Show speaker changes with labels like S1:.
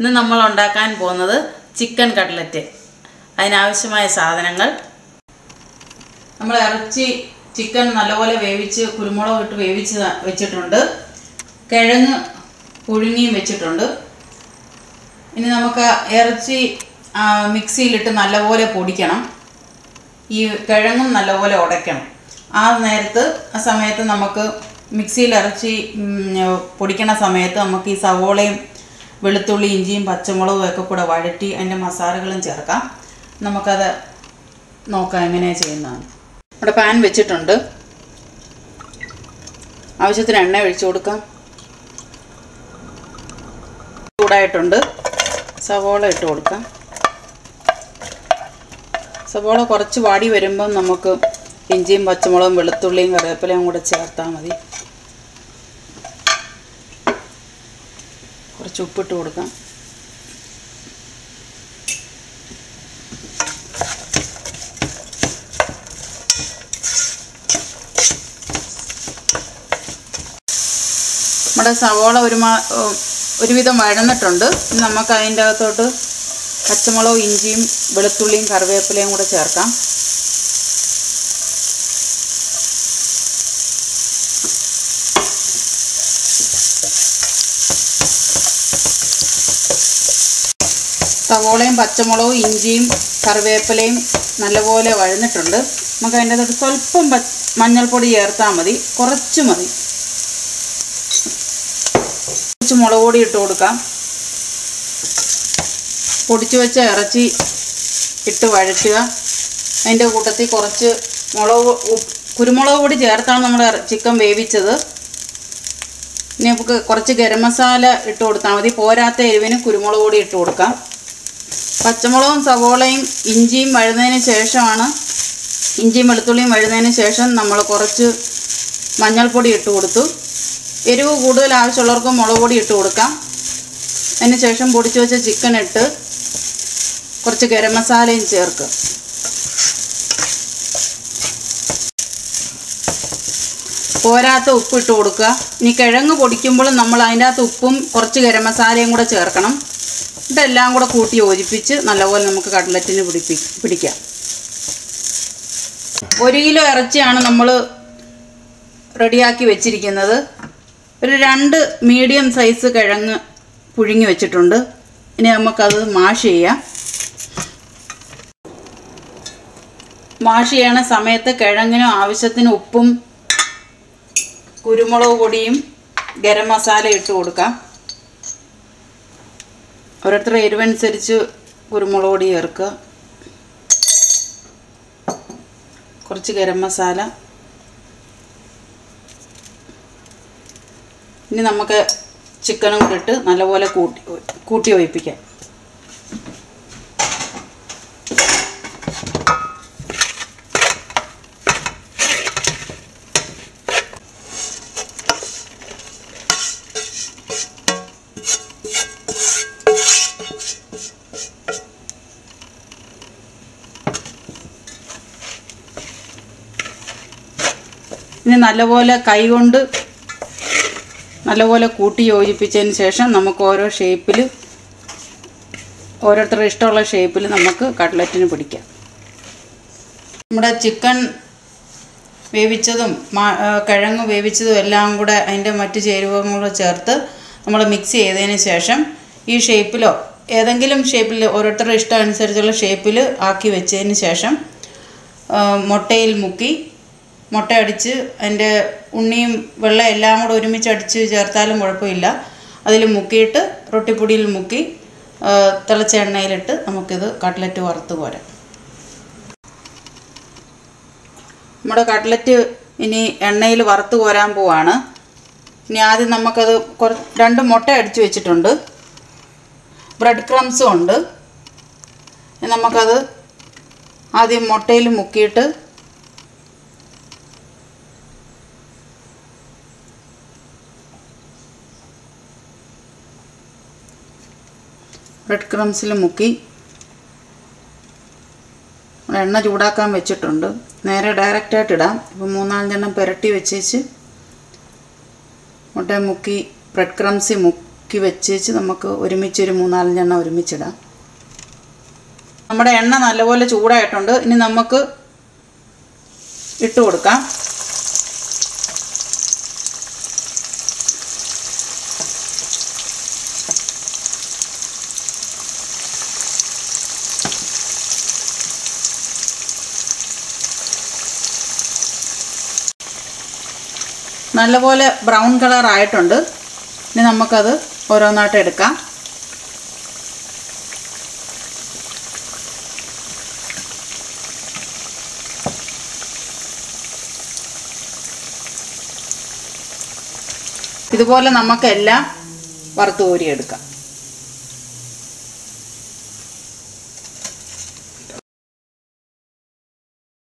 S1: ഇന്ന് നമ്മൾ ഉണ്ടാക്കാൻ പോകുന്നത് ചിക്കൻ കട്ട്ലറ്റ് അതിനാവശ്യമായ സാധനങ്ങൾ. നമ്മൾ ഇറച്ചി ചിക്കൻ നല്ലപോലെ വേവിച്ച് കുരുമുളക് ഇട്ട് വേവിച്ച് വെച്ചിട്ടുണ്ട്. കിഴങ്ങ് പുഴുങ്ങിയും വെച്ചിട്ടുണ്ട്. ഇനി നമുക്ക് ഇറച്ചി മിക്സിയിലിട്ട് നല്ലപോലെ പൊടിക്കണം. ഈ കിഴങ്ങും നല്ലപോലെ ഉടയ്ക്കണം. ആ നേരത്ത് ആ സമയത്ത് നമുക്ക് മിക്സിയിൽ ഇറച്ചി പൊടിക്കണ സമയത്ത് നമുക്ക് ഈ സവോളയും വെളുത്തുള്ളി ഇഞ്ചിയും പച്ചമുളകും ഒക്കെ കൂടെ വഴറ്റി അതിന്റെ മസാലകളും ചേർക്കാം. നമുക്കത് നോക്കാം എങ്ങനെയാണ് ചെയ്യുന്നതാണ് നമ്മുടെ പാൻ വെച്ചിട്ടുണ്ട്. ആവശ്യത്തിന് എണ്ണ ഒഴിച്ചു കൊടുക്കാം. ചൂടായിട്ടുണ്ട്. സവോള ഇട്ട് കൊടുക്കാം. സവോള കുറച്ച് വാടി വരുമ്പം നമുക്ക് ഇഞ്ചിയും പച്ചമുളകും വെളുത്തുള്ളിയും കറിവേപ്പിലയും കൂടെ ചേർത്താൽ മതി. കുറച്ച് ഉപ്പിട്ട് കൊടുക്കാം. നമ്മുടെ സവോള ഒരു ഒരുവിധം വഴന്നിട്ടുണ്ട്. നമുക്ക് അതിന്റെ അകത്തോട്ട് പച്ചമുളകും ഇഞ്ചിയും വെളുത്തുള്ളിയും കറിവേപ്പിലയും കൂടെ ചേർക്കാം. സവോളയും പച്ചമുളകും ഇഞ്ചിയും കറിവേപ്പിലയും നല്ലപോലെ വഴന്നിട്ടുണ്ട്. നമുക്ക് അതിന്റെ അകത്ത് സ്വല്പം മഞ്ഞൾപ്പൊടി ചേർത്താൽ മതി. കുറച്ച് മതി. കുറച്ച് മുളക് പൊടി ഇട്ട് കൊടുക്കാം. പൊടിച്ചു വെച്ച ഇറച്ചി ഇട്ട് വഴറ്റുക. അതിന്റെ കൂട്ടത്തിൽ കുറച്ച് മുളക് കുരുമുളക് പൊടി ചേർത്താണ് നമ്മൾ ചിക്കൻ വേവിച്ചത്. ഇനി നമുക്ക് കുറച്ച് ഗരം മസാല ഇട്ട് കൊടുത്താൽ മതി. പോരാത്ത എരിവിന് കുരുമുളക് പൊടി ഇട്ട് കൊടുക്കാം. പച്ചമുളകും സവോളയും ഇഞ്ചിയും വഴുന്നതിന് ശേഷമാണ് ഇഞ്ചിയും വെളുത്തുള്ളിയും വഴുന്നതിന് ശേഷം നമ്മൾ കുറച്ച് മഞ്ഞൾപ്പൊടി ഇട്ട് കൊടുത്തു. എരിവ് കൂടുതൽ ആവശ്യമുള്ളവർക്ക് മുളക് പൊടി ഇട്ട് കൊടുക്കാം. അതിന് ശേഷം പൊടിച്ചു വെച്ച ചിക്കൻ ഇട്ട് കുറച്ച് ഗരം മസാലയും ചേർക്കുക പോരാത്ത ഉപ്പ് ഇട്ട് കൊടുക്കുക. ഇനി കിഴങ്ങ് പൊടിക്കുമ്പോൾ നമ്മൾ അതിന്റെ അകത്ത് ഉപ്പും കുറച്ച് ഗരം മസാലയും കൂടെ ചേർക്കണം. ഇതെല്ലാം കൂടെ കൂട്ടി യോജിപ്പിച്ച് നല്ലപോലെ നമുക്ക് കട്ട്ലറ്റിന് പിടിപ്പി പിടിക്കാം. ഒരു കിലോ ഇറച്ചിയാണ് നമ്മൾ റെഡിയാക്കി വെച്ചിരിക്കുന്നത്. ഒരു രണ്ട് മീഡിയം സൈസ് കിഴങ്ങ് പുഴുങ്ങി വെച്ചിട്ടുണ്ട്. ഇനി നമുക്കത് മാഷ് ചെയ്യാം. മാഷ് ചെയ്യണ സമയത്ത് കിഴങ്ങിനും ആവശ്യത്തിന് ഉപ്പും കുരുമുളക് പൊടിയും ഗരം മസാല ഇട്ട് കൊടുക്കാം. ഓരോരുത്തരുടെ എരിവനുസരിച്ച് കുരുമുളക് പൊടി ചേർക്കുക. കുറച്ച് ഗരം മസാല. ഇനി നമുക്ക് ചിക്കനും കൂടി ഇട്ട് നല്ലപോലെ കൂട്ടി കൂട്ടി ഒഴിപ്പിക്കാം. ഇനി നല്ലപോലെ കൈകൊണ്ട് നല്ലപോലെ കൂട്ടി യോജിപ്പിച്ചതിന് ശേഷം നമുക്ക് ഓരോ ഷേപ്പിൽ ഓരോരുത്തരുടെ ഇഷ്ടമുള്ള ഷേപ്പിൽ നമുക്ക് കട്ട്ലറ്റിന് പിടിക്കാം. നമ്മുടെ ചിക്കൻ വേവിച്ചതും കിഴങ്ങ് വേവിച്ചതും എല്ലാം കൂടെ അതിന്റെ മറ്റ് ചേരുവകളും ചേർത്ത് നമ്മൾ മിക്സ് ചെയ്തതിന് ശേഷം ഈ ഷേപ്പിലോ ഏതെങ്കിലും ഷേപ്പിൽ ഓരോരുത്തരുടെ ഇഷ്ടം അനുസരിച്ചുള്ള ഷേപ്പിൽ ആക്കി വെച്ചതിന് ശേഷം മുട്ടയിൽ മുക്കി മുട്ട അടിച്ച് അതിന്റെ ഉണ്ണിയും വെള്ളം എല്ലാം കൂടെ ഒരുമിച്ച് അടിച്ച് ചേർത്താലും കുഴപ്പമില്ല. അതിൽ മുക്കിയിട്ട് റൊട്ടിപ്പൊടിയിൽ മുക്കി തിളച്ച എണ്ണയിലിട്ട് നമുക്കിത് കട്ട്ലറ്റ് വറുത്ത് പോരാം. നമ്മുടെ കട്ട്ലറ്റ് ഇനി എണ്ണയിൽ വറുത്ത് കോരാൻ പോവാണ്. ഇനി ആദ്യം നമുക്കത് കുറ രണ്ട് മുട്ട അടിച്ച് വെച്ചിട്ടുണ്ട്. ബ്രെഡ് ക്രംസും ഉണ്ട്. നമുക്കത് ആദ്യം മുട്ടയിൽ മുക്കിയിട്ട് ബ്രെഡ് ക്രംസിൽ മുക്കി. എണ്ണ ചൂടാക്കാൻ വെച്ചിട്ടുണ്ട്. നേരെ ഡയറക്റ്റായിട്ട് ഇടാം. ഇപ്പോൾ മൂന്നാലഞ്ചെണ്ണം പുരട്ടി വെച്ചേച്ച് മുട്ട മുക്കി ബ്രെഡ് ക്രംസി മുക്കി വെച്ചേച്ച് നമുക്ക് ഒരുമിച്ച് ഒരു മൂന്നാലഞ്ചെണ്ണം ഒരുമിച്ചിടാം. നമ്മുടെ എണ്ണ നല്ലപോലെ ചൂടായിട്ടുണ്ട്. ഇനി നമുക്ക് ഇട്ട് കൊടുക്കാം. നല്ലപോലെ ബ്രൗൺ കളർ ആയിട്ടുണ്ട്. ഇനി നമുക്കത് ഓരോന്നായിട്ട് എടുക്കാം. ഇതുപോലെ നമുക്കെല്ലാം വറുത്ത് കോരിയെടുക്കാം